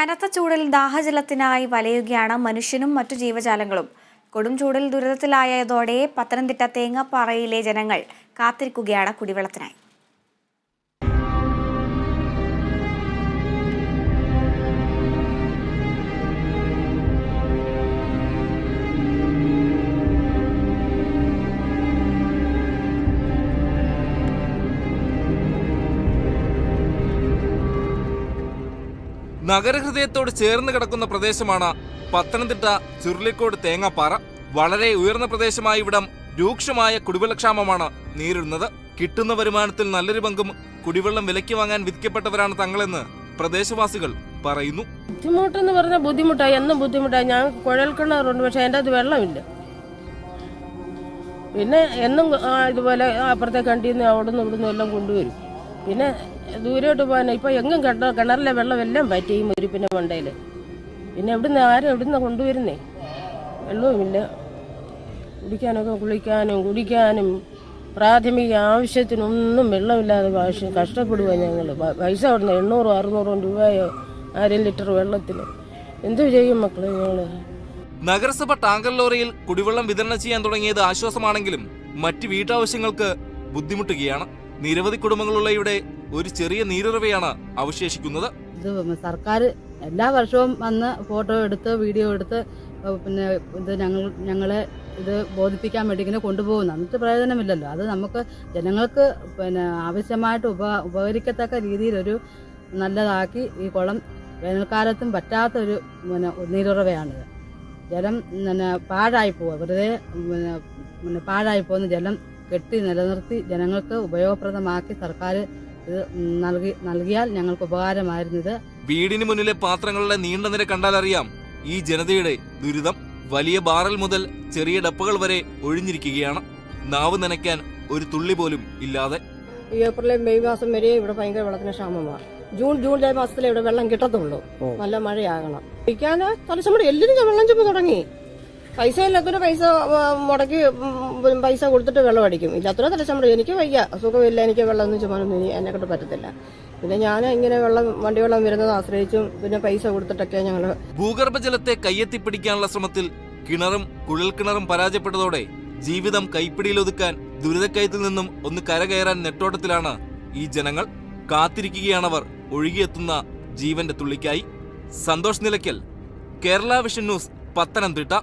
കനത്ത ചൂടിൽ ദാഹജലത്തിനായി വലയുകയാണ് മനുഷ്യനും മറ്റു ജീവജാലങ്ങളും. കൊടും ചൂടിൽ ദുരിതത്തിലായതോടെ പത്തനംതിട്ട തേങ്ങാപ്പാറയിലെ ജനങ്ങൾ കാത്തിരിക്കുകയാണ് കുടിവെള്ളത്തിനായി. നഗരഹൃദയത്തോട് ചേർന്ന് കിടക്കുന്ന പ്രദേശമാണ് പത്തനംതിട്ട ചുരുളിക്കോട് തേങ്ങാപ്പാറ. വളരെ ഉയർന്ന പ്രദേശമായ ഇവിടം രൂക്ഷമായ കുടിവെള്ളക്ഷാമമാണ് നേരിടുന്നത്. കിട്ടുന്ന വരുമാനത്തിൽ നല്ലൊരു പങ്കും കുടിവെള്ളം വിലയ്ക്ക് വാങ്ങാൻ വിധിക്കപ്പെട്ടവരാണ് തങ്ങളെന്ന് പ്രദേശവാസികൾ പറയുന്നു. ബുദ്ധിമുട്ടെന്ന് പറഞ്ഞാൽ ബുദ്ധിമുട്ടായി. എന്നും ബുദ്ധിമുട്ടായി. ഞാൻ കുഴൽ കിണറുണ്ട് പക്ഷെ അതിന്റെ അത് വെള്ളമില്ല. പിന്നെ എന്നും ഇതുപോലെ അപ്പുറത്തെ കണ്ടിന്ന് അവിടുന്ന് ഇവിടുന്ന് എല്ലാം കൊണ്ടുവരും. പിന്നെ ദൂരോട്ട് പോകാൻ ഇപ്പം എങ്ങും കിണ കിണറിലെ വെള്ളം എല്ലാം പറ്റി ഈ മുരിപ്പിന്റെ മണ്ടയിൽ പിന്നെ എവിടുന്ന് ആരും എവിടുന്ന് കൊണ്ടുവരുന്നേ? വെള്ളവുമില്ല. കുടിക്കാനൊക്കെ കുളിക്കാനും കുടിക്കാനും പ്രാഥമിക ആവശ്യത്തിനൊന്നും വെള്ളമില്ലാതെ ഭാഷ- കഷ്ടപ്പെടുക ഞങ്ങൾ പൈസ അവിടുന്ന് എണ്ണൂറോ അറുന്നൂറോ രൂപയോ അര ലിറ്റർ വെള്ളത്തിന് എന്തു ചെയ്യും മക്കളെ ഞങ്ങൾ നഗരസഭ ടാങ്കർ ലോറിയിൽ കുടിവെള്ളം വിതരണം ചെയ്യാൻ തുടങ്ങിയത് ആശ്വാസമാണെങ്കിലും മറ്റ് വീട്ടാവശ്യങ്ങൾക്ക് ബുദ്ധിമുട്ടുകയാണ്. നിരവധി കുടുംബങ്ങളുള്ള ഇവിടെ ഒരു ചെറിയ നീരുറവയാണ് അവശേഷിക്കുന്നത്. ഇത് സർക്കാർ എല്ലാ വർഷവും വന്ന് ഫോട്ടോ എടുത്ത് വീഡിയോ എടുത്ത് പിന്നെ ഇത് ഞങ്ങൾ ഞങ്ങളെ ഇത് ബോധിപ്പിക്കാൻ വേണ്ടി ഇങ്ങനെ കൊണ്ടുപോകുന്നു. എന്നിട്ട് പ്രയോജനമില്ലല്ലോ. അത് നമുക്ക് ജനങ്ങൾക്ക് പിന്നെ ആവശ്യമായിട്ട് ഉപ ഉപകരിക്കത്തക്ക രീതിയിലൊരു നല്ലതാക്കി ഈ കുളം വേനൽക്കാലത്തും പറ്റാത്തൊരു പിന്നെ നീരുറവയാണിത് ജലം പിന്നെ പാഴായി പോവുക. വെറുതെ പിന്നെ പിന്നെ പാഴായി പോകുന്ന ജലം കെട്ടി നിലനിർത്തി ജനങ്ങൾക്ക് ഉപയോഗപ്രദമാക്കി സർക്കാർ ഇത് നൽകി നൽകിയാൽ ഞങ്ങൾക്ക് ഉപകാരമായിരുന്നത്. വീടിന് മുന്നിലെ പാത്രങ്ങളുടെ നീണ്ട നിര കണ്ടാലറിയാം ഈ ജനതയുടെ ദുരിതം വലിയ ബാറൽ മുതൽ ചെറിയ ഡപ്പകൾ വരെ ഒഴിഞ്ഞിരിക്കുകയാണ്. നാവ് നനയ്ക്കാൻ ഒരു തുള്ളി പോലും ഇല്ലാതെ. ഏപ്രിലെ ഏപ്രിൽ മെയ് മാസം വരെ ഇവിടെ ഭയങ്കര വെള്ളത്തിന് ക്ഷാമമാണ്. ജൂൺ ജൂലൈ മാസത്തിലെ ഇവിടെ വെള്ളം കിട്ടത്തുള്ളൂ. നല്ല മഴയാകണം. കുടിക്കാൻ തലച്ചമ്മടി എല്ലാവരും വെള്ളം ചുമ തുടങ്ങി. പൈസ ഇല്ലാത്തൊരു പൈസ മുടക്കി പൈസ കൊടുത്തിട്ട് വെള്ളം അടിക്കും. ഇല്ലാത്തൊരു തലച്ചമ്മടി എനിക്ക് വയ്യ അസുഖമില്ല എനിക്ക് വെള്ളം ഒന്നും ചുമനൊന്നും എന്നെ കൊണ്ട് പറ്റത്തില്ല. പിന്നെ ഞാൻ ഇങ്ങനെ വെള്ളം വണ്ടി വെള്ളം വരുന്നത് ആശ്രയിച്ചും പിന്നെ പൈസ കൊടുത്തിട്ടൊക്കെ ഞങ്ങൾ ഭൂഗർഭജലത്തെ കയ്യെത്തിപ്പിടിക്കാനുള്ള ശ്രമത്തിൽ കിണറും കുഴൽക്കിണറും പരാജയപ്പെട്ടതോടെ ജീവിതം കൈപ്പിടിയിലൊതുക്കാൻ ദുരിതക്കയത്തിൽ നിന്നും ഒന്ന് കരകയറാൻ നെട്ടോട്ടത്തിലാണ് ഈ ജനങ്ങൾ. കാത്തിരിക്കുകയാണവർ ഒഴുകിയെത്തുന്ന ജീവന്റെ തുള്ളിക്കായി. Santhosh Nilakkal Kerala vision news Pathanamthitta.